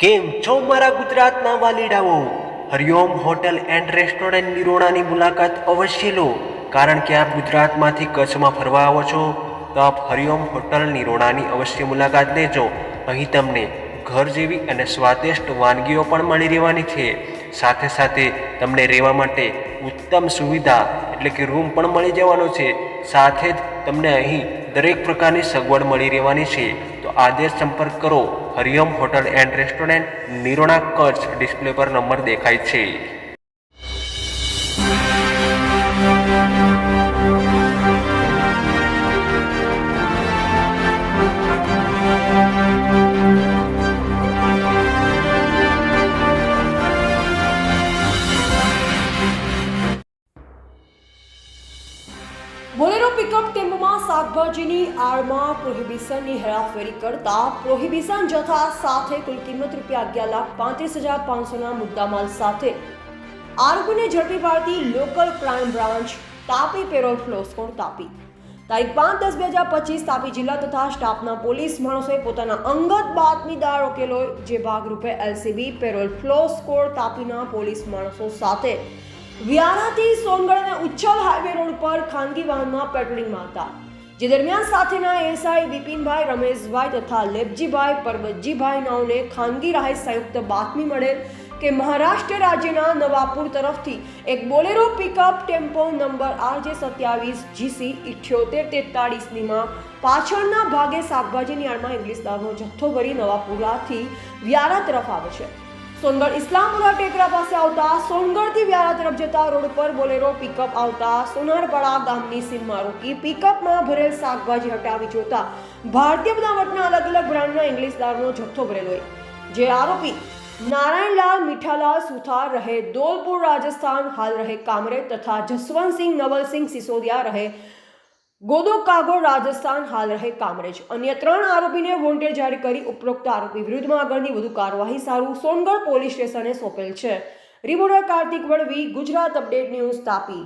કેમ છો મારા ગુજરાતના વાલીડાઓ? હરિઓમ હોટલ એન્ડ રેસ્ટોરન્ટ નિરોણાની મુલાકાત અવશ્ય લો. કારણ કે આપ ગુજરાતમાંથી કચ્છમાં ફરવા આવો છો, તો આપ હરિઓમ હોટલ નિરોણાની અવશ્ય મુલાકાત લેજો. અહીં તમને ઘર જેવી અને સ્વાદિષ્ટ વાનગીઓ પણ મળી રહેવાની છે. સાથે સાથે તમને રહેવા માટે ઉત્તમ સુવિધા એટલે કે રૂમ પણ મળી જવાનો છે. સાથે જ તમને અહીં દરેક પ્રકારની સગવડ મળી રહેવાની છે. તો આદેશ સંપર્ક કરો. Hariyam hotel and restaurant Nirona Kutch display પર નંબર દેખાય છે. બોલેરો પિકઅપ ટેમ્પોમાં શાકભાજીની આડમાં પ્રોહિબિશનની હેરાફેરી કરતા પ્રોહિબિશન જથ્થા સાથે કુલ કિંમત રૂપિયા અગિયાર લાખ પાંત્રીસ હજાર પાંચસોના મુદ્દામાલ સાથે. આરોપીને ઝડપી પાડતી local crime branch Tapi parole furlough squad Tapi. તારીખ પાંચ દસ બે હજાર પચીસ તાપી જિલ્લા તથા સ્ટાફના પોલીસ માણસોએ પોતાના અંગત બાતમીદાર ઉકેલો જે ભાગરૂપે એલસીબી પેરોલ ફ્લો સ્કોર તાપીના પોલીસ માણસો સાથે. વિયારાથી સોનગઢ અને ઉચ્છલ હાઈવે રોડ પર ખાનગી વાહનમાં પેટ્રોલિંગમાં હતા જે દરમિયાન સાથેના એસઆઈ બિપિનભાઈ રમેશભાઈ તથા લેપજીભાઈ પરબતજીભાઈ નાઓને ખાનગી રાહે સંયુક્ત બાતમી મળેલ કે મહારાષ્ટ્ર રાજ્યના નવાપુર તરફથી એક Bolero pickup tempo number RJ સત્યાવીસ જીસી ઇઠ્યોતેર તેતાળીસનીમાં પાછળના ભાગે શાકભાજીની આડમાં ઇંગ્લિશ દારૂનો જથ્થો ભરી નવાપુરાથી વ્યારા તરફ આવે છે. સોનગઢ ઇસ્લામપુરા ટેકરા પાસે આવતા સોનગઢથી વ્યારા તરફ જતા રોડ પર બોલેરો પિકઅપ આવતા સોનારપાડા ગામની સીમમાં રોકી પિકઅપમાં ભરેલ શાકભાજી હટાવી જોતા ભારતીય બનાવટના અલગ અલગ બ્રાન્ડના ઇંગ્લિશ દારૂનો જથ્થો ભરેલો હોય. જે આરોપી નારાયણલાલ મીઠાલાલ સુથાર રહે દોલપુર રાજસ્થાન, હાલ રહે કામરે તથા જસવંતસિંહ નવલસિંહ સિસોદિયા રહે ગોદો કાગોળ રાજસ્થાન હાલ રહે કામરેજ. અન્ય ત્રણ આરોપીને વોન્ટેડ જારી કરી ઉપરોક્ત આરોપી વિરુદ્ધમાં આગળની વધુ કાર્યવાહી સારું સોનગઢ પોલીસ સ્ટેશને સોંપેલ છે. Reporter Kartik Vadvi Gujarat update news Tapi.